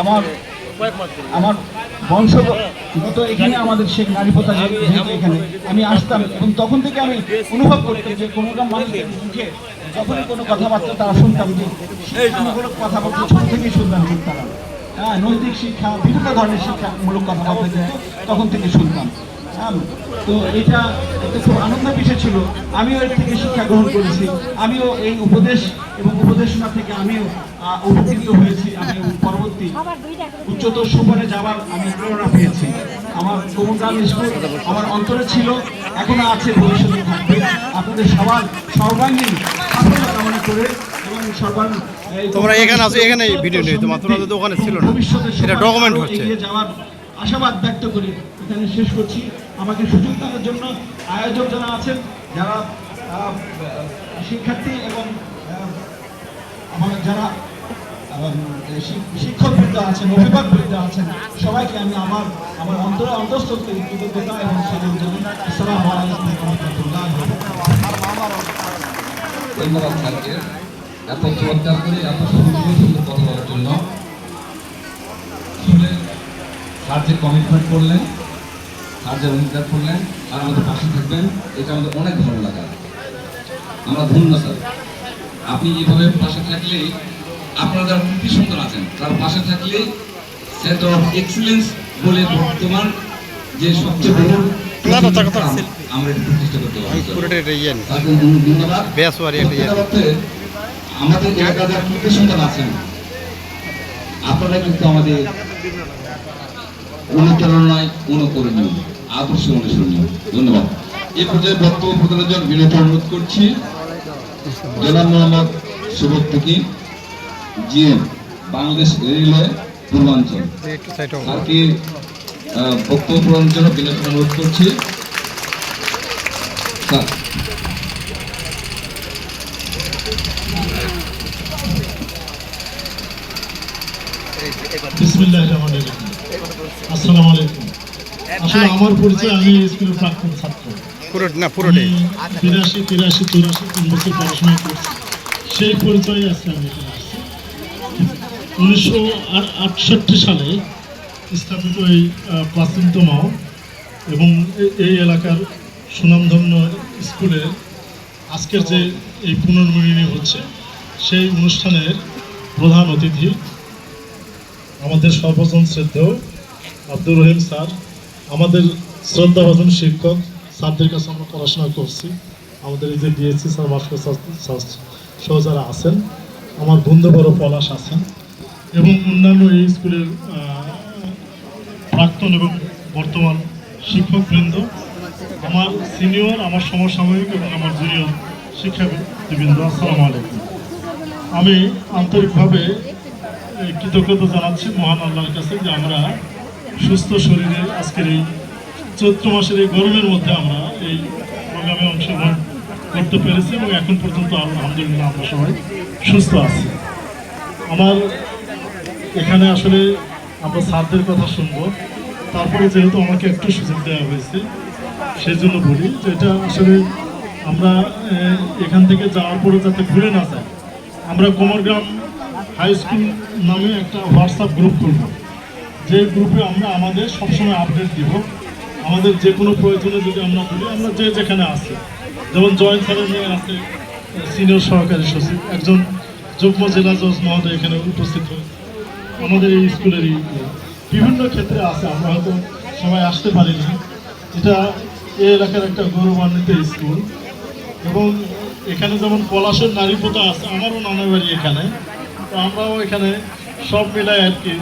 আমার আমার বংশগত এখানে আমাদের শেখ নারীপতা যেহেতু এখানে, আমি আসতাম এবং তখন থেকে আমি অনুভব করতাম যে কোনো মানুষের মুখে যখনই কোনো কথাবার্তা তারা শুনতাম যে শিক্ষামূলক কথাবার্তা ছোট থেকেই শুনতাম তারা। হ্যাঁ নৈতিক শিক্ষা, বিভিন্ন ধরনের শিক্ষামূলক কথাবার্তা কিন্তু তখন থেকে শুনতাম। তো এটা একটা খুব আনন্দের বিষয় ছিল। আমিও এর থেকে শিক্ষা গ্রহণ করেছি। আমিও এই উপদেশ এবং উপদেশনা থেকে আমিও উপকৃত হয়েছি। আমি পরবর্তী উচ্চতর সুপারে যাওয়ার আমি প্রেরণা পেয়েছি। আমার কোমরগ্রাম স্কুল আমার অন্তরে ছিল এখনও আছে ভবিষ্যতে থাকবে। আপনাদের সবার সর্বাঙ্গীন সাফল্য কামনা করে তোমরা এখানে আছো, এখানে ভিডিও নেই, তোমার- তোমাদের তো ওখানে ছিল না। এটা document হচ্ছে। যাওয়ার আশাবাদ ব্যক্ত করে। এখানে শেষ করছি। আমাকে সুযোগ দেওয়ার জন্য আয়োজক যারা আছেন যারা শিক্ষার্থী এবং আমার যারা আহ, শি- শিক্ষকবৃন্দ আছেন অভিভাবকবৃন্দ আছেন সবাইকে আমি আমার আমার অন্তরে থেকে কৃতজ্ঞতা এবং সালাম জানাই। আসসালামু আলাইকুম রাহমাতুল্লাহি। ধন্যবাদ স্যারকে। এত চমৎকার করে এত সুন্দর সুন্দর কথা বলার জন্য। স্যার যে কমিটমেন্ট করলেন স্যার যে অঙ্গীকার করলেন আর আমাদের পাশে থাকবেন এটা আমাদের অনেক ভালো লাগা। আমরা ধন্য স্যার। আপনি এইভাবে পাশে থাকলেই আপনারা যারা কৃতি সুন্দর আছেন তার পাশে থাকলেই সেন্টার অফ এক্সিলেন্স বলে বর্তমান যে সবচেয়ে বড় আমরা প্রতিষ্ঠা করতে আমাদের এলাকা যারা কৃতি সন্তান আছেন আপনারা কিন্তু আমাদের অনুপ্রেরণায় অনুকরণীয় আদর্শ অনুসরণীয়। ধন্যবাদ। এই পর্যায়ে বক্তব্য প্রদানের জন্য বিনীত অনুরোধ করছি। জনাব মোহাম্মদ সুবত থেকে জিএম বাংলাদেশ রেলওয়ে পূর্বাঞ্চল। স্যারকে আহ, বক্তব্য প্রদানের জন্য বিনীত অনুরোধ করছি। বিসমিল্লাহ রহমান আসসালামু আলাইকুম। আসলে আমার পরিচয় আমি এই স্কুলের প্রাক্তন ছাত্র। পুরো না পুরোটাই। বিরাশি তিরাশি চুরাশি তিন বছর পড়াশোনা করছি। সেই পরিচয়ে আজকে আমি উনিশশো আটষট্টি সালে স্থাপিত এই প্রাচীনতম এবং এই এলাকার সুনামধন্য স্কুলে আজকের যে এই পুনর্মিলনী হচ্ছে সেই অনুষ্ঠানের প্রধান অতিথি আমাদের সর্বজন শ্রদ্ধেয় আব্দুর রহিম স্যার, আমাদের শ্রদ্ধাভাজন শিক্ষক, স্যারদের কাছে আমরা পড়াশোনা করছি। আমাদের এই যে ডিএসসি স্যার স্যার সহ যারা আছেন, আমার বন্ধু বড় পলাশ আছেন এবং অন্যান্য এই স্কুলের প্রাক্তন এবং বর্তমান শিক্ষকবৃন্দ, আমার সিনিয়র, আমার সমসাময়িক এবং আমার জুনিয়র শিক্ষাবৃন্দ আসসালামু আলাইকুম। আমি আন্তরিকভাবে কৃতজ্ঞতা জানাচ্ছি মহান আল্লাহর কাছে যে আমরা সুস্থ শরীরে আজকের এই চৈত্র মাসের এই গরমের মধ্যে আমরা এই প্রোগ্রামে অংশগ্রহণ করতে পেরেছি এবং এখন পর্যন্ত আলহামদুলিল্লাহ আমরা সবাই সুস্থ আছি। আমার এখানে আসলে আমরা স্যারদের কথা শুনব। তারপরে যেহেতু আমাকে একটু সুযোগ দেওয়া হয়েছে সেই জন্য বলি যে এটা আসলে আমরা এখান থেকে যাওয়ার পরে যাতে ভুলে না যায়, আমরা কোমরগ্রাম হাই স্কুল নামে একটা হোয়াটসঅ্যাপ গ্রুপ করব যে গ্রুপে আমরা আমাদের সবসময় আপডেট দিব, আমাদের যে কোনো প্রয়োজনে যদি আমরা বলি, আমরা যে যেখানে আছি। যেমন জয়েন্ট স্যারের মেয়ে আছে সিনিয়র সহকারী সচিব, একজন যুগ্ম জেলা জজ মহোদয় এখানে উপস্থিত হয়েছে আমাদের এই স্কুলেরই বিভিন্ন ক্ষেত্রে আছে, আমরা হয়তো সবাই আসতে পারিনি এটা এই এলাকার একটা গৌরবান্বিত স্কুল। এবং এখানে যেমন পলাশের নারী পোতা আছে, আমারও নানা বাড়ি এখানে। তো আমরাও এখানে সব মিলাই আর কি